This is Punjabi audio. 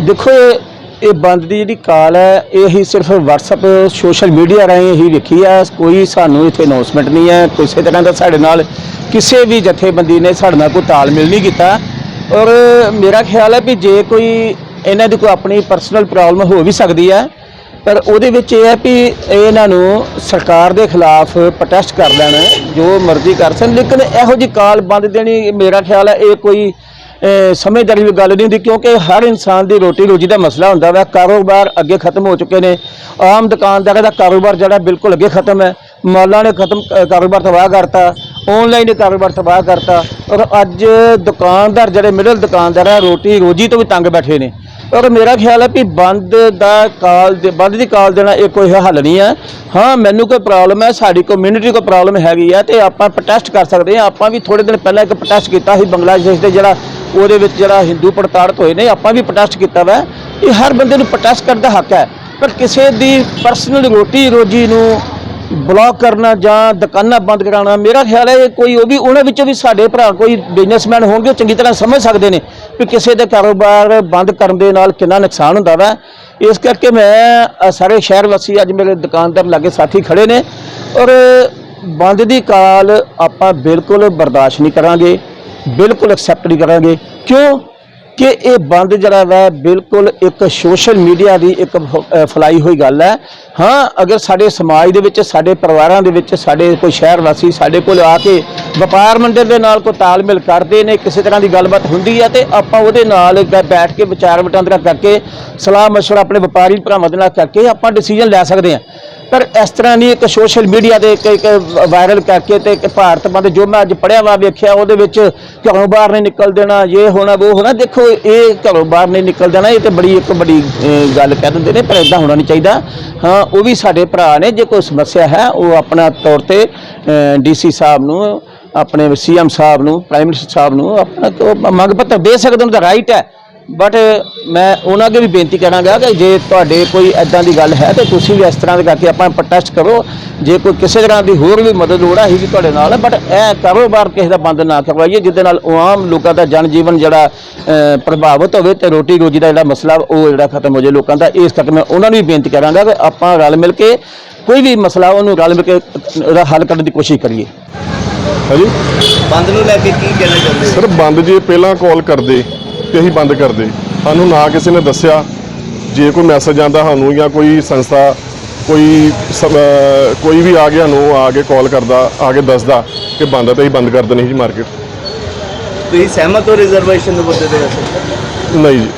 ਦੇਖੋ, ਇਹ- ਇਹ ਬੰਦ ਦੀ ਜਿਹੜੀ ਕਾਲ ਹੈ, ਇਹ ਹੀ ਸਿਰਫ WhatsApp ਸੋਸ਼ਲ ਮੀਡੀਆ ਰਾਹੀਂ ਹੀ ਲਿਖੀ ਹੈ ਕੋਈ ਸਾਨੂੰ ਇੱਥੇ ਅਨਾਉਂਸਮੈਂਟ ਨਹੀਂ ਹੈ। ਕਿਸੇ ਤਰ੍ਹਾਂ ਦਾ ਸਾਡੇ ਨਾਲ ਕਿਸੇ ਵੀ ਜਥੇਬੰਦੀ ਨੇ ਸਾਡੇ ਨਾਲ ਕੋਈ ਤਾਲਮੇਲ ਨਹੀਂ ਕੀਤਾ। ਔਰ ਮੇਰਾ ਖਿਆਲ ਹੈ ਵੀ ਜੇ ਕੋਈ ਇਹਨਾਂ ਦੀ ਕੋਈ ਆਪਣੀ ਪਰਸਨਲ ਪ੍ਰੋਬਲਮ ਹੋ ਵੀ ਸਕਦੀ ਹੈ, ਪਰ ਉਹਦੇ ਵਿੱਚ ਇਹ ਹੈ ਵੀ ਇਹਨਾਂ ਨੂੰ ਸਰਕਾਰ ਦੇ ਖਿਲਾਫ ਪ੍ਰੋਟੈਸਟ ਕਰ ਲੈਣ, ਜੋ ਮਰਜ਼ੀ ਕਰ ਸਕਣ। ਲੇਕਿਨ ਇਹੋ ਜੀ ਕਾਲ ਬੰਦ ਦੇਣੀ ਮੇਰਾ ਖਿਆਲ ਹੈ, ਇਹ ਕੋਈ ਸਮਝਦਾਰੀ ਦੀ ਗੱਲ ਨਹੀਂ ਹੁੰਦੀ, ਕਿਉਂਕਿ ਹਰ ਇਨਸਾਨ ਦੀ ਰੋਟੀ ਰੋਜੀ ਦਾ ਮਸਲਾ ਹੁੰਦਾ ਵਾ, ਕਾਰੋਬਾਰ ਅੱਗੇ ਖਤਮ ਹੋ ਚੁੱਕੇ ਨੇ। ਆਮ ਦੁਕਾਨਦਾਰਾਂ ਦਾ ਕਾਰੋਬਾਰ ਜਿਹੜਾ ਬਿਲਕੁਲ ਅੱਗੇ ਖਤਮ ਹੈ। ਮਾਲਾਂ ਨੇ ਖਤਮ ਕਾਰੋਬਾਰ ਤਬਾਹ ਕਰਤਾ ਆਨਲਾਈਨ ਨੇ ਕਾਰੋਬਾਰ ਤਬਾਹ ਕਰਤਾ। ਔਰ ਅੱਜ ਦੁਕਾਨਦਾਰ ਜਿਹੜੇ ਮਿਡਲ ਦੁਕਾਨਦਾਰ ਆ, ਰੋਟੀ ਰੋਜੀ ਤੋਂ ਵੀ ਤੰਗ ਬੈਠੇ ਨੇ। ਔਰ ਮੇਰਾ ਖਿਆਲ ਹੈ ਵੀ ਬੰਦ ਦਾ ਕਾਲ ਦੇ ਬੰਦ ਦੀ ਕਾਲ ਦੇਣਾ ਇਹ ਕੋਈ ਹੱਲ ਨਹੀਂ ਹੈ। ਹਾਂ, ਮੈਨੂੰ ਕੋਈ ਪ੍ਰੋਬਲਮ ਹੈ, ਸਾਡੀ ਕਮਿਊਨਿਟੀ ਕੋਈ ਪ੍ਰੋਬਲਮ ਹੈਗੀ ਹੈ ਤੇ ਆਪਾਂ ਪ੍ਰੋਟੈਸਟ ਕਰ ਸਕਦੇ ਹਾਂ। ਆਪਾਂ ਵੀ ਥੋੜੇ ਦਿਨ ਪਹਿਲਾਂ ਇੱਕ ਪ੍ਰੋਟੈਸਟ ਕੀਤਾ ਸੀ ਬੰਗਲਾਦੇਸ਼ ਦੇ ਜਿਹੜਾ ਉਹਦੇ ਵਿੱਚ ਜਿਹੜਾ ਹਿੰਦੂ ਪੜਤਾੜਤ ਹੋਏ ਨੇ, ਆਪਾਂ ਵੀ ਪ੍ਰੋਟੈਸਟ ਕੀਤਾ ਵਾ। ਇਹ ਹਰ ਬੰਦੇ ਨੂੰ ਪ੍ਰੋਟੈਸਟ ਕਰਨ ਦਾ ਹੱਕ ਹੈ। ਪਰ ਕਿਸੇ ਦੀ ਪਰਸਨਲ ਰੋਟੀ ਰੋਜੀ ਨੂੰ ਬਲੌਕ ਕਰਨਾ ਜਾਂ ਦੁਕਾਨਾਂ ਬੰਦ ਕਰਾਉਣਾ, ਮੇਰਾ ਖਿਆਲ ਹੈ ਇਹ ਕੋਈ ਉਹ ਵੀ, ਉਹਨਾਂ ਵਿੱਚੋਂ ਵੀ ਸਾਡੇ ਭਰਾ ਕੋਈ ਬਿਜ਼ਨਸਮੈਨ ਹੋਣਗੇ ਚੰਗੀ ਤਰ੍ਹਾਂ ਸਮਝ ਸਕਦੇ ਨੇ ਕਿ ਕਿਸੇ ਦੇ ਕਾਰੋਬਾਰ ਬੰਦ ਕਰਨ ਦੇ ਨਾਲ ਕਿੰਨਾ ਨੁਕਸਾਨ ਹੁੰਦਾ ਵਾ। ਇਸ ਕਰਕੇ ਮੈਂ ਸਾਰੇ ਸ਼ਹਿਰ ਵਾਸੀ ਅੱਜ ਮੇਰੇ ਦੁਕਾਨਦਾਰ ਲਾਗੇ ਸਾਥੀ ਖੜੇ ਨੇ ਔਰ ਬੰਦ ਦੀ ਕਾਲ ਆਪਾਂ ਬਿਲਕੁਲ ਬਰਦਾਸ਼ਤ ਨਹੀਂ ਕਰਾਂਗੇ, ਬਿਲਕੁਲ ਐਕਸੈਪਟ ਨਹੀਂ ਕਰਾਂਗੇ। ਕਿਉਂ? ਕਿ ਇਹ ਬੰਦ ਜਿਹੜਾ ਵਾ, ਬਿਲਕੁਲ ਇੱਕ ਸੋਸ਼ਲ ਮੀਡੀਆ ਦੀ ਇੱਕ ਫ- ਫੈਲਾਈ ਹੋਈ ਗੱਲ ਹੈ। ਹਾਂ, ਅਗਰ ਸਾਡੇ ਸਮਾਜ ਦੇ ਵਿੱਚ, ਸਾਡੇ ਪਰਿਵਾਰਾਂ ਦੇ ਵਿੱਚ, ਸਾਡੇ ਕੋਈ ਸ਼ਹਿਰ ਵਾਸੀ ਸਾਡੇ ਕੋਲ ਆ ਕੇ ਵਪਾਰ ਮੰਡਲ ਦੇ ਨਾਲ ਕੋਈ ਤਾਲਮੇਲ ਕਰਦੇ ਨੇ, ਕਿਸੇ ਤਰ੍ਹਾਂ ਦੀ ਗੱਲਬਾਤ ਹੁੰਦੀ ਹੈ ਤੇ ਆਪਾਂ ਉਹਦੇ ਨਾਲ ਬੈਠ ਕੇ ਵਿਚਾਰ ਵਟਾਂਦਰਾ ਕਰਕੇ ਸਲਾਹ ਮਸ਼ਵਰਾ ਆਪਣੇ ਵਪਾਰੀ ਭਰਾਵਾਂ ਦੇ ਨਾਲ ਕਰਕੇ ਆਪਾਂ ਡਿਸੀਜਨ ਲੈ ਸਕਦੇ ਹਾਂ। ਪਰ ਇਸ ਤਰ੍ਹਾਂ ਨਹੀਂ ਇੱਕ ਸੋਸ਼ਲ ਮੀਡੀਆ 'ਤੇ ਇੱਕ ਇੱਕ ਵਾਇਰਲ ਕਰਕੇ ਤੇ ਇੱਕ ਭਾਰਤ ਬੰਦ ਜੋ ਮੈਂ ਅੱਜ ਪੜਿਆ ਵਾ, ਵੇਖਿਆ, ਉਹਦੇ ਵਿੱਚ ਘਰੋਂ ਬਾਹਰ ਨਹੀਂ ਨਿਕਲ ਦੇਣਾ, ਇਹ ਹੋਣਾ, ਉਹ ਹੋਣਾ, ਦੇਖੋ, ਇਹ ਘਰੋਂ ਬਾਹਰ ਨਹੀਂ ਨਿਕਲ ਦੇਣਾ, ਇਹ ਤੇ ਬੜੀ ਇੱਕ ਬੜੀ ਗੱਲ ਕਹਿ ਦਿੰਦੇ ਨੇ, ਪਰ ਇਦਾਂ ਹੋਣਾ ਨਹੀਂ ਚਾਹੀਦਾ। ਹਾਂ, ਉਹ ਵੀ ਸਾਡੇ ਭਰਾ ਨੇ, ਜੇ ਕੋਈ ਸਮੱਸਿਆ ਹੈ, ਉਹ ਆਪਣਾ ਤੌਰ ਤੇ ਡੀਸੀ ਸਾਹਿਬ ਨੂੰ, ਆਪਣੇ ਸੀਐਮ ਸਾਹਿਬ ਨੂੰ, ਪ੍ਰਾਈਮ ਮਿਨਿਸਟਰ ਸਾਹਿਬ ਨੂੰ, ਆਪਣਾ ਮੰਗ ਪੱਤਰ ਦੇ ਸਕਦੇ ਉਹਨਾਂ ਦਾ ਰਾਈਟ ਹੈ। ਬਟ ਮੈਂ ਉਹਨਾਂ ਅੱਗੇ ਵੀ ਬੇਨਤੀ ਕਰਾਂਗਾ ਕਿ ਜੇ ਤੁਹਾਡੇ ਕੋਈ ਐਦਾਂ ਦੀ ਗੱਲ ਹੈ ਤੇ ਤੁਸੀਂ ਵੀ ਇਸ ਤਰ੍ਹਾਂ ਦੇ ਕਰਕੇ ਆਪਾਂ ਪ੍ਰੋਟੈਸਟ ਕਰੋ। ਜੇ ਕੋਈ ਕਿਸੇ ਤਰ੍ਹਾਂ ਦੀ ਹੋਰ ਵੀ ਮਦਦ ਲੋੜ ਵੀ ਤੁਹਾਡੇ ਨਾਲ ਬਟ ਇਹ ਕਾਰੋਬਾਰ ਕਿਸੇ ਦਾ ਬੰਦ ਨਾ ਕਰਵਾਈਏ ਜਿਹਦੇ ਨਾਲ ਆਮ ਲੋਕਾਂ ਦਾ ਜਨ ਜੀਵਨ ਜਿਹੜਾ ਪ੍ਰਭਾਵਿਤ ਹੋਵੇ ਤੇ ਰੋਟੀ ਰੋਜੀ ਦਾ ਜਿਹੜਾ ਮਸਲਾ ਉਹ ਜਿਹੜਾ ਖਤਮ ਹੋ ਜਾਏ ਲੋਕਾਂ ਦਾ। ਇਸ ਕਰਕੇ ਮੈਂ ਉਹਨਾਂ ਨੂੰ ਵੀ ਬੇਨਤੀ ਕਰਾਂਗਾ ਕਿ ਆਪਾਂ ਰਲ ਮਿਲ ਕੇ ਕੋਈ ਵੀ ਮਸਲਾ ਉਹਨੂੰ ਰਲ ਮਿਲ ਕੇ ਉਹਦਾ ਹੱਲ ਕਰਨ ਦੀ ਕੋਸ਼ਿਸ਼ ਕਰੀਏ। ਹਾਂਜੀ? ਬੰਦ ਨੂੰ ਲੈ ਕੇ ਕੀ ਕਹਿਣਾ ਚਾਹੁੰਦੇ ਸਰ ਬੰਦ ਜੇ ਪਹਿਲਾਂ ਕਾਲ ਕਰਦੇ। ਤੇ ਅਸੀਂ ਬੰਦ ਕਰਦੇ ਸਾਨੂੰ ਨਾ ਕਿਸੇ ਨੇ ਦੱਸਿਆ ਜੇ ਕੋਈ ਮੈਸੇਜ ਆਂਦਾ ਸਾਨੂੰ ਜਾਂ ਕੋਈ ਸੰਸਥਾ ਕੋਈ ਕੋਈ ਵੀ ਆ ਗਿਆ ਨੂੰ ਆ ਕੇ ਕਾਲ ਕਰਦਾ ਆ ਕੇ ਦੱਸਦਾ ਕਿ ਬੰਦ ਆ ਤੇ ਅਸੀਂ ਬੰਦ ਕਰ ਦੇਣੀ ਸੀ ਮਾਰਕੀਟ ਤੁਸੀਂ ਸਹਿਮਤ ਹੋ ਰਿਜ਼ਰਵੇਸ਼ਨ ਦੇ ਮੁੱਦੇ ਤੇ ਨਹੀਂ ਜੀ।